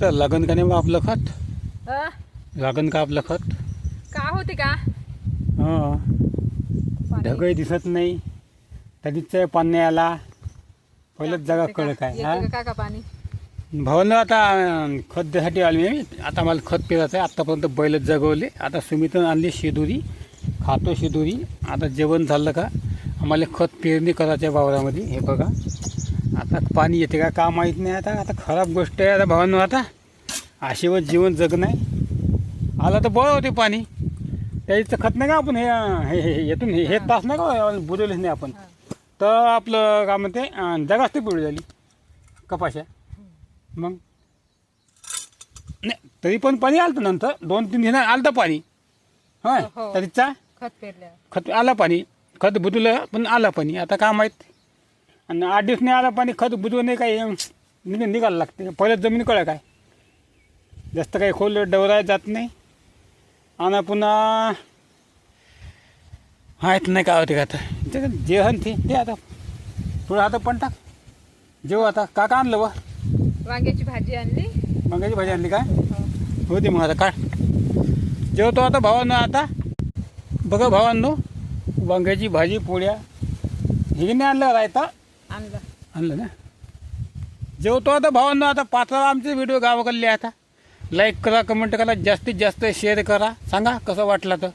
तर लागन का नाही बा आपलं खत? अ, लागन का आपलं खत? का होते का? हां. पाणी ढगही दिसत नाही. कधीच पाणी आला. पहिलंच जागा येते का? कळत आहे येते हा? का काका पाणी? भावानं आता अं, खत द्यासाठी आलो मी. आता मला खत पेरायचं आहे. आत्तापर्यंत बैलच जगवले. आता सुमितन आणली शिदुरी. खातो शिदुरी. आता जेवण झालं का? आम्हाला खत पेरणी करायचं आहे वावरामध्ये. हे बघा. आता पाणी येते का का माहीत नाही आता. आता खराब गोष्ट आहे आता भावांनो आता आशेवर जीवन जगणं आहे आला तर बळ होते पाणी. त्याचं खत नाही का आपण? हे हे हे- येतून हे हे तास नाही का बुजवलेच नाही आपण. हा. तर आपलं काय म्हणते जगाच ते पिवळी झाली. कपाशा मग? नाही तरी पण पाणी आलं नंतर. दोन तीन दिवस आलं तर पाणी हो. तरीचा खत आलं पाणी. खत बुजवलं पण आलं पाणी. आता काय माहीत? आणि आठ दिवस नाही आलं पाणी खत बुजवून नाही काही निघ निघायला लागते. पहिलं जमीन कळ काय? जास्त काही खोल डवराय जात नाही. आणि पुन्हा माहीत नाही काय होते का आता. ते जेवण ते दे आता थोडं आता पण टाक. जेव आता. का का आणलं वांग्याची भाजी आणली. मगाची भाजी आणली काय हो. होती मग आता काढ. जेवतो आता भावांनो आता. बघा भावांनो वांग्याची भाजी पोळ्या. हे नाही आणलं रायता? आणलं. आणलं ना? जेवतो आता भावांनो आता पाचवा आमचे व्हिडिओ गावाकडले आता. लाईक करा कमेंट करा जास्तीत जास्त शेअर करा. सांगा कसं वाटलं तर.